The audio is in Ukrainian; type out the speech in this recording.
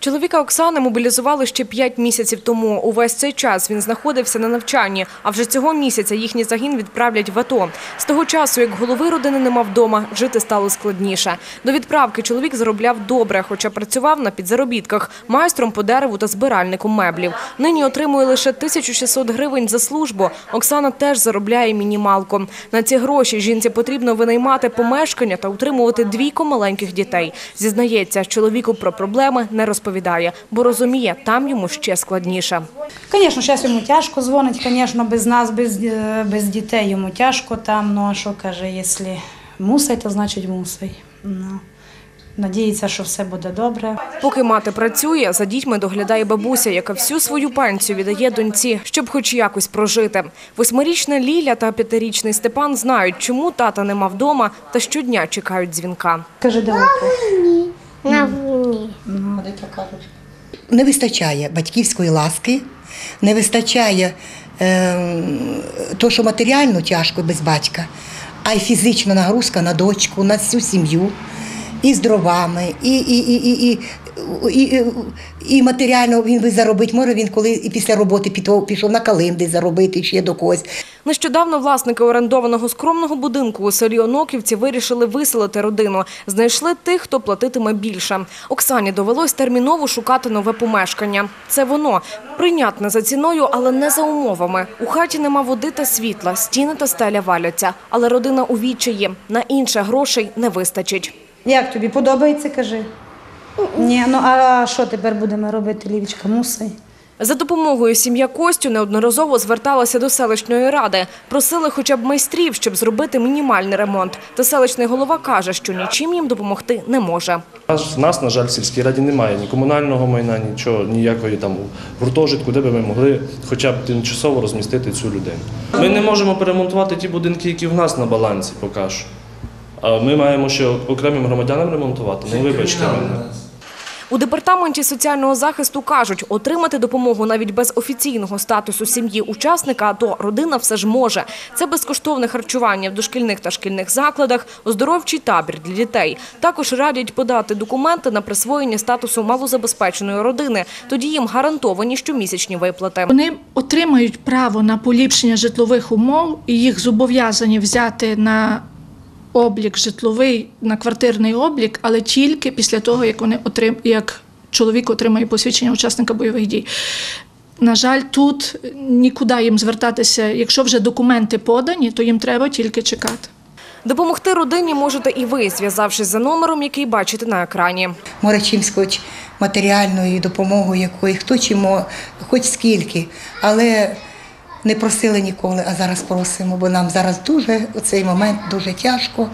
Чоловіка Оксани мобілізували ще 5 місяців тому. Увесь цей час він знаходився на навчанні, а вже цього місяця їхній загін відправлять в АТО. З того часу, як голови родини нема вдома, жити стало складніше. До відправки чоловік заробляв добре, хоча працював на підзаробітках, майстром по дереву та збиральником меблів. Нині отримує лише 1600 гривень за службу. Оксана теж заробляє мінімалку. На ці гроші жінці потрібно винаймати помешкання та утримувати двійко маленьких дітей. Зізнається, чоловіку про проблеми не розповідає, бо розуміє, там йому ще складніше. Звісно, зараз йому тяжко дзвонить, звісно, без нас, без, е, без дітей йому тяжко там. Ну а що каже, якщо мусить, то значить мусить. Ну, надіється, що все буде добре. Поки мати працює, за дітьми доглядає бабуся, яка всю свою пенсію віддає доньці, щоб хоч якось прожити. Восьмирічна Ліля та п'ятирічний Степан знають, чому тата нема вдома та щодня чекають дзвінка. Каже, де ви? На війні. Не вистачає батьківської ласки, не вистачає е, то, що матеріально тяжко без батька, а й фізична нагрузка на дочку, на всю сім'ю, і з дровами, і, і, і, і, і, і, і, матеріально він би заробити може він коли і після роботи пішов, пішов на калим десь заробити ще до когось. Нещодавно власники орендованого скромного будинку у селі Оноківці вирішили виселити родину. Знайшли тих, хто платитиме більше. Оксані довелось терміново шукати нове помешкання. Це воно прийнятне за ціною, але не за умовами. У хаті нема води та світла, стіни та стеля валяться. Але родина у відчаї. На інше грошей не вистачить. Як тобі подобається, кажи? Ні, ну а що тепер будемо робити, Лівічка? Мусить. За допомогою сім'я Костю неодноразово зверталася до селищної ради. Просили хоча б майстрів, щоб зробити мінімальний ремонт. Та селищний голова каже, що нічим їм допомогти не може. В нас, на жаль, в сільській раді немає ні комунального майна, нічого, ніякої там гуртожитку, де би ми могли хоча б тимчасово розмістити цю людину. Ми не можемо перемонтувати ті будинки, які в нас на балансі поки що. А ми маємо ще окремим громадянам ремонтувати. Ну, вибачте мене. У департаменті соціального захисту кажуть, отримати допомогу навіть без офіційного статусу сім'ї учасника АТО родина все ж може. Це безкоштовне харчування в дошкільних та шкільних закладах, оздоровчий табір для дітей. Також радять подати документи на присвоєння статусу малозабезпеченої родини. Тоді їм гарантовані щомісячні виплати. Вони отримають право на поліпшення житлових умов і їх зобов'язані взяти на облік житловий, на квартирний облік, але тільки після того, як вони отрим... як чоловік отримає посвідчення учасника бойових дій. На жаль, тут нікуди їм звертатися. Якщо вже документи подані, то їм треба тільки чекати. Допомогти родині можете і ви, зв'язавшись за номером, який бачите на екрані. Може, чимсь хоч матеріальною допомогою якої, хто чимо, хоч скільки, але не просили ніколи, а зараз просимо, бо нам зараз дуже у цей момент дуже тяжко.